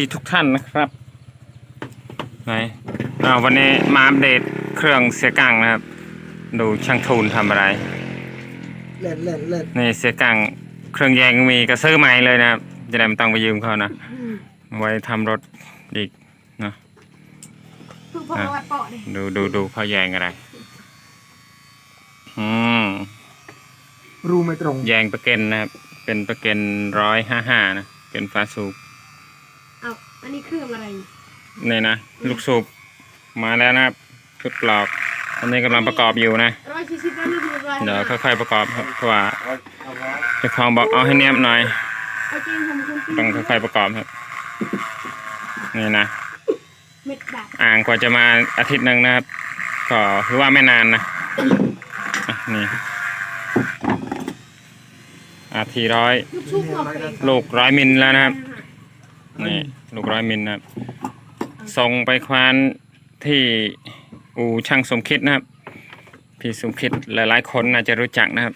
ดีทุกท่านนะครับไหนอ่าวันนี้มาอัปเดตเครื่องเสียกังนะครับ ดูช่างทูนทำอะไร เล่นเล่นเล่นนี่เสียกังเครื่องแยงมีก็ซื้อใหม่เลยนะครับ จะได้ไม่ต้องไปยืมเขานะเอาไว้ทำรถอีกเนาะคือพอวัดเปาะนี่ดูดูดูเขาแยงอะไร อืมรูไม่ตรง แยงประเก็นนะครับ เป็นประเก็นร้อยห้าห้านะ เป็นฟ้าสูบ เอาอันนี้เครื่องอะไรนี่นะลูกสูบมาแล้วนะครับชุดปลอกอันนี้กำลังประกอบอยู่นะ ร้อยสี่สิบแล้วนี่คือร้อยเดี๋ยวค่อยๆประกอบครับเพราะว่าเจ้าของบอกเอาให้เนียบหน่อย เอาจริงผมคุณต้องค่อยๆประกอบครับ นี่นะ เม็ดบาทอ่างกว่าจะมาอาทิตย์หนึ่งนะครับ ก็ถือว่าไม่นานนะอะนี่อาทีร้อย ลูกชุบหัวเปรย์ลูกร้อยมิลแล้วนะครับ นี่ลูกร้อยมิลนะครับ ส่งไปควานที่อู่ช่างสมคิดนะครับ พี่สมคิดหลายๆคนน่าจะรู้จักนะครับ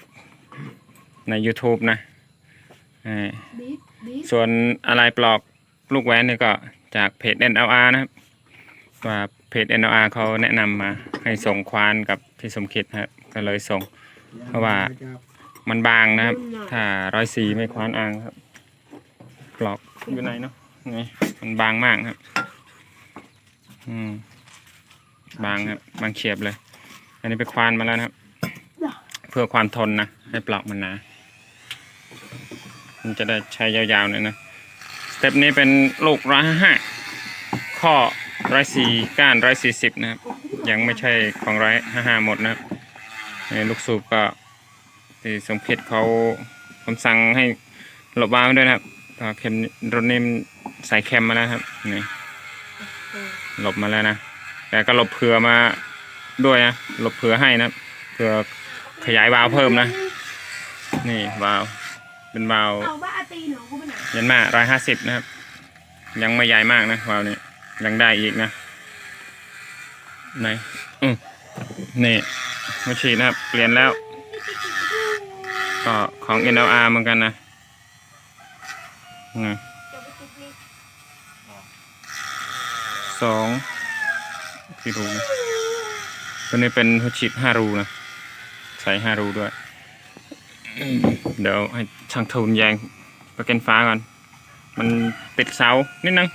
ใน YouTube นะส่วนอะไรปลอกลูกแหวนนี่ก็จากเพจ NLR นะครับว่าเพจ NLR เขาแนะนำมาให้ส่งควานกับพี่สมคิดนะครับ ก็เลยส่ง เพราะว่ามันบางนะครับ ถ้าร้อยสีไม่ควานอ่างครับปลอกอยู่ไหนเนาะ นี่มันบางมากครับ อืม บางครับ บางเฉียบเลย อันนี้ไปควานมาแล้วนะครับ เพื่อความทนนะ ให้ปลอกมันหนามันจะได้ใช้ยาวๆหน่อยนะ สเต็ปนี้เป็นลูกร้อยห้าข้อร้อยสี่ก้านร้อยสี่สิบนะครับ ยังไม่ใช่ของร้อยห้าห้าหมดนะครับลูกสูบก็ที่สมคิดเขาคำสั่งให้หลบวางด้วยนะครับเพราะเข็มรถนิ่ม ใส่เข็มมาแล้วครับนี่หลบมาแล้วนะแต่ก็หลบเผื่อมาด้วยนะหลบเผื่อให้นะครับเผื่อขยายวาล์วเพิ่มนะ นี่วาล์วเป็นวาล์วเอาบ้าตีหนูกูไปไหนยันมาร้อยห้าสิบนะครับ ยังไม่ใหญ่มากนะวาล์วนี้ยังได้อีกนะไหนอืมนี่มาฉีดนะครับ เปลี่ยนแล้ว ก็ของ NLR เหมือนกันนะนี่เดี๋ยวไปติดนี่ สองกี่รูนะตัวนี้เป็นหัวฉีดห้ารูนะ ใส่ห้ารูด้วย เดี๋ยวให้ช่างทูนแยงประก็นฟ้าก่อน มันติดเสานิดนึง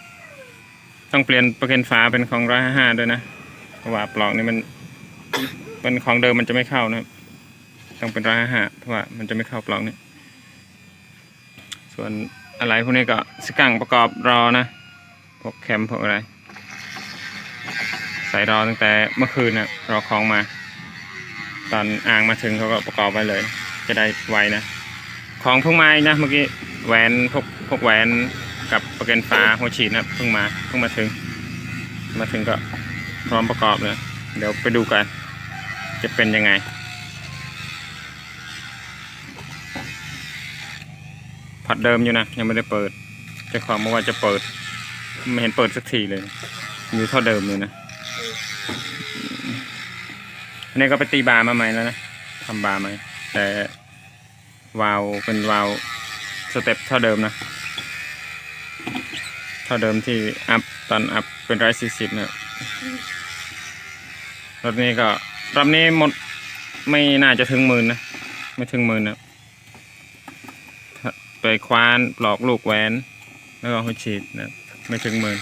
ต้องเปลี่ยนประก็นฟ้าเป็นของร้อยห้าด้วยนะ เพราะว่าปลอกนี่มัน เป็นของเดิมมันจะไม่เข้านะต้องเป็นร้อยห้าเพราะว่ามันจะไม่เข้าปลอกนี้ส่วน อะไรพวกนี้ก็สกังประกอบรอนะ พวกแคมพวกอะไร ใส่รอตั้งแต่เมื่อคืนนะรอของมา ตอนอ่างมาถึงเขาก็ประกอบไว้เลย จะได้ไวนะ ของเพิ่งมาอีกนะเมื่อกี้แหวนพวกพวกแหวนกับประกันฟ้าหัวฉีดนะเพิ่งมาเพิ่งมาถึง มาถึงก็พร้อมประกอบเลยเดี๋ยวไปดูกัน จะเป็นยังไง ผัดเดิมอยู่นะ ยังไม่ได้เปิดเจ้าของบอว่าจะเปิด ไม่เห็นเปิดสักทีเลย อยู่เท่าเดิมเลยนะอันนี้ก็ไปตีบาร์มาใหม่แล้วนะทำบาร์ใหม่แต่วาล์วเป็นวาล์วสเต็ปเท่าเดิมนะ เท่าเดิมที่อัพตอนอัพเป็นร้อยสี่สิบนะรถนี้ก็รอบนี้หมดไม่น่าจะถึงหมื่นนะ ไม่ถึงหมื่นนะ ไปคว้านปลอกลูกแหวน แล้วก็หัวฉีดนะไม่ถึงหมื่น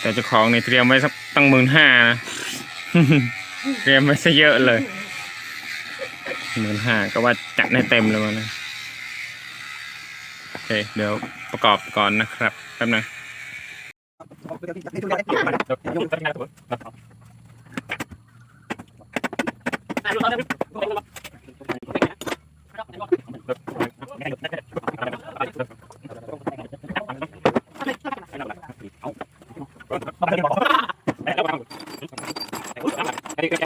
แต่เจ้าของนี่เตรียมไว้สักตั้งหมื่นห้านะเตรียมไว้ซะเยอะเลยหมื่นห้าก็ว่าจัดให้เต็มเลยวันนะโอเค เดี๋ยวประกอบก่อนนะครับแป๊บนึงเ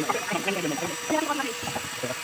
やったー!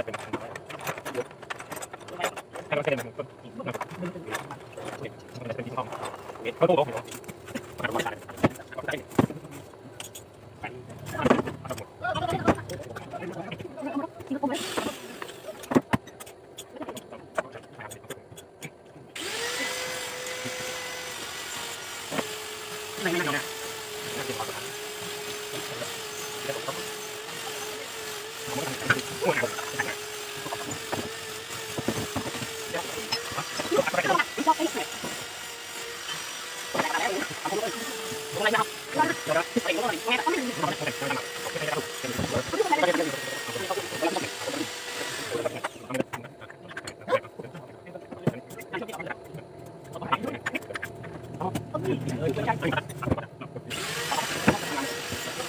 าเป็นให้เราเซ็นมันก็มันเป็นมันเป็นที่ห้องเขาตู้ก็ขอ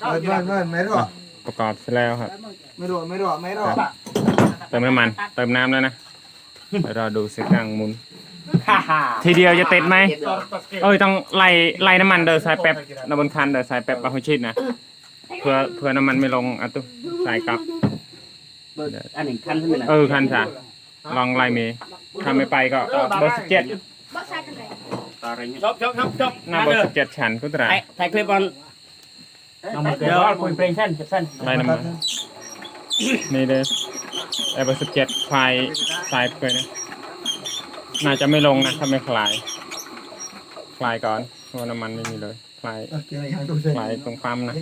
เบิร์นเบิร์นเบิร์นไม่รอดประกอบเสร็จแล้วครับ ไม่รอดไม่รอดไม่รอดเติมน้ำมัน เติมน้ำแล้วนะเดี๋ยวรอดูเสียงดังหมุน ทีเดียวจะติดไหม เอ้ยต้องไล่ไล่น้ำมันเดินสายแป๊บนบนคันเดินสายแป๊บเอาให้ชิดนะ เพื่อเพื่อน้ำมันไม่ลงอะตุ๊สายกลับ อันหนึ่งคันใช่ไหมล่ะเออคันจ้ะลองไล่เมย์ถ้าไม่ไปก็เบอร์สิบเจ็ดบ่ใช่กันเลยต่ออะไรเงี้ยจบจบจบจบหน้าเบอร์สิบเจ็ดชันก็ตราถ่ายถ่ายคลิปบอล เดี๋ยวคุยเพลงเส้นเส้นไล่น้ำมันนี่เด้อไอ้เบอร์สิบเจ็ดไฟสายไปนะน่าจะไม่ลงนะถ้าไม่คลาย คลายก่อนเพราะว่าน้ำมันไม่มีเลย คลายโอเคอย่างตัวเองคลายตรงปั๊มนะ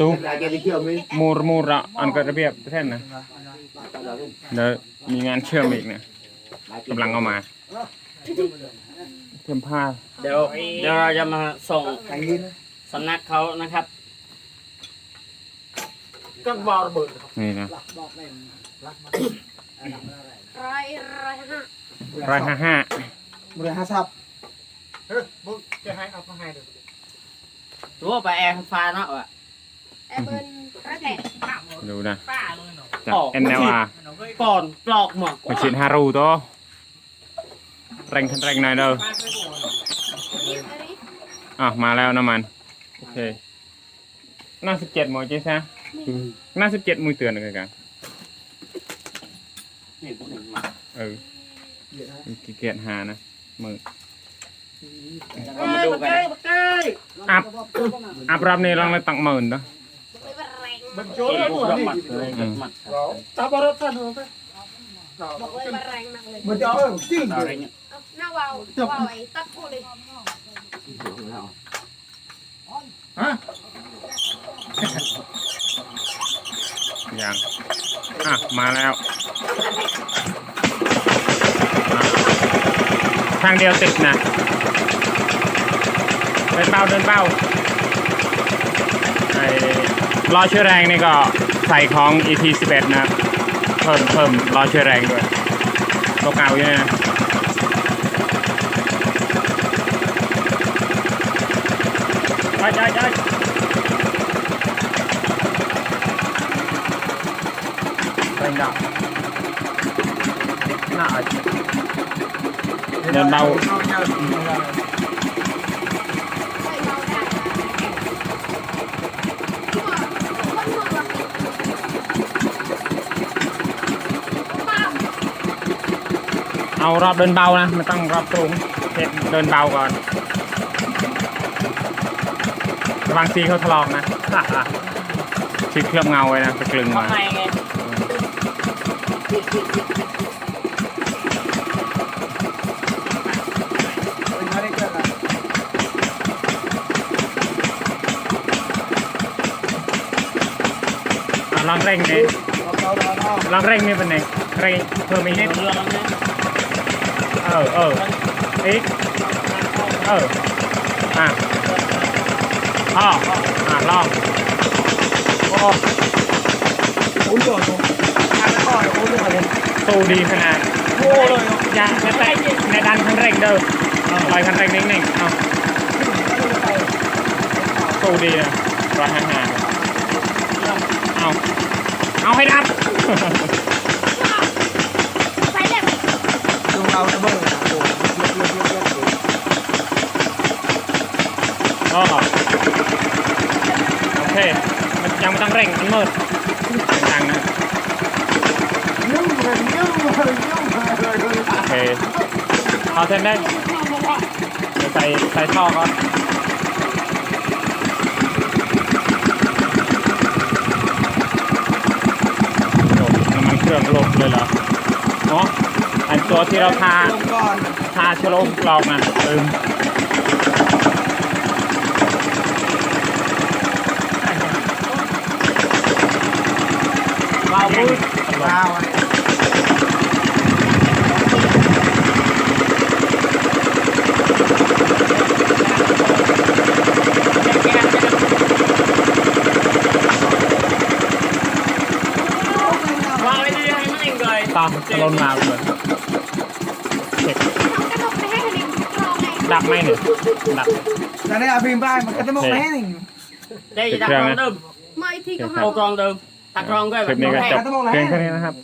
ตู้ลายแกที่เกี่ยวไหมมูรมูระอันก็ระเบียบแท่นนะเดี๋ยวมีงานเชื่อมอีกเนี่ยกำลังเอามา เตรียมผ้าเดี๋ยวเดี๋ยวเราจะมาส่งทางนี้นะสำนักเขานะครับก็บอลระเบิดนี่นะร้อยร้อยห้าร้อยห้าห้าบริหารทรัพย์เฮ้ยมึงจะให้เอาเข้าให้ดูรู้ว่าไปแอร์ฟ้าเนาะว่ะแอปเปิลร้อยแปดดูนะป้าเลยเนาะจาก NLR ก่อนปลอกหมอกมาฉีดฮารูตัว เร่งคันเร่งหน่อยเด้อนี่อันนี้อะมาแล้วน้ำมัน โอเคหน้าสิบเจ็ดหมอเจ๊ซะหน้าสิบเจ็ดมือเตือนเลยกันนี่พวกหนึ่งมาเออขี้เกียจหานะมือเรามาดูกันอัพอัพรอบนี้ลองเลยตังหมื่นเด้อไปว่าแรงมันโจเกรมตัวรับนี้หมัดเลยรับหมัดตาบอดท่านรู้ไหมบอกเลยว่าแรงมากเลยมันจะเออจริงต่ออะไรเงี้ยเอาหน้าวาววาวไอ้ตัดกูเลยยังอะ มาแล้วอะทางเดียวติดนะเดินเบ้าเดินเบ้าไอ้ล้อเชื้อแรงนี่ก็ใส่ของ ET 11 นะครับ เพิ่มเพิ่มล้อเชื้อแรงด้วยตัวเก่าอยู่เนี่ยนะ ไปไปไปแรงดับหน้าอะเดินเบาไปเบาได้ทั่วคนทั่วป้าเอารอบเดินเบานะไม่ต้องรอบสูงเทเดินเบาก่อน ระวังซีเขาถลอกนะ ชิดเคลือบเงาไว้นะไปกลึงข้ามางในไงไม่ได้เกิดอะไรอะลองเร่งดิเราเราเราลองเร่งนี่เป็นไงเร่งเพิ่มอีกนิดเรื่องแล้วนะเออเอออีกเอออะ พ่ออะลองโอ้โอ้ยโดนตรงอันนั้นอ่อยโอ้ยเลยสู้ดีขนาดโอ้เลยอย่าในแต่ในดันคันเร่งเด้อปล่อยคันเร่งนิ่งๆเอาสู้ดีนะร้อยห้าห้าเอาเอาให้ดับ ใส่เด็ก ตรงเราจะเบิ่งนะโอ้ยเยอะเยอะเยอะเยอะ ก็โอเค มันยังไม่ต้องเร่งมันมืดทางนะยุ่งเลยยุ่งเลยยุ่งเลยโอเคเอาเส้นได้เดี๋ยวใส่ใส่ท่อก่อนโอ้น้ำมันเครื่องลบเลยเหรอเนาะอันตัวที่เราทาลงก่อนทาชโลมกรอบนะลืมเราพูดว้าวตะลนม vào vui vào Tao lon nào rồi Đạp may nữa Đạp Đây là phim bay mà cái tấm mông này Đây là con đơm Mai thì có hai dạ, con dạ. đơm ต่ในอาพิมพ์ได้มันก็จะมองแม่หนึ่ง đây đặt rong đơm มาอีกทีก็ ô con đơm đặt rong cái คลิปนี้ก็จบเพียงแค่นี้นะครับ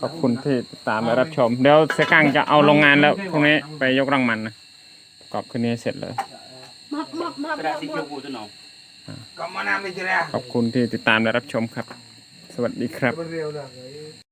ขอบคุณที่ติดตามและรับชม เดี๋ยวเสยกังจะเอาโรงงานแล้วพรุ่งนี้ไปยกรังมันนะประกอบคืนนี้เสร็จเลย มับมับมับ cái đại sĩ kêu cụ tôi nói ก็มานำไปเจอแล้วขอบคุณที่ติดตามและรับชมครับ สวัสดีครับ เร็วเลย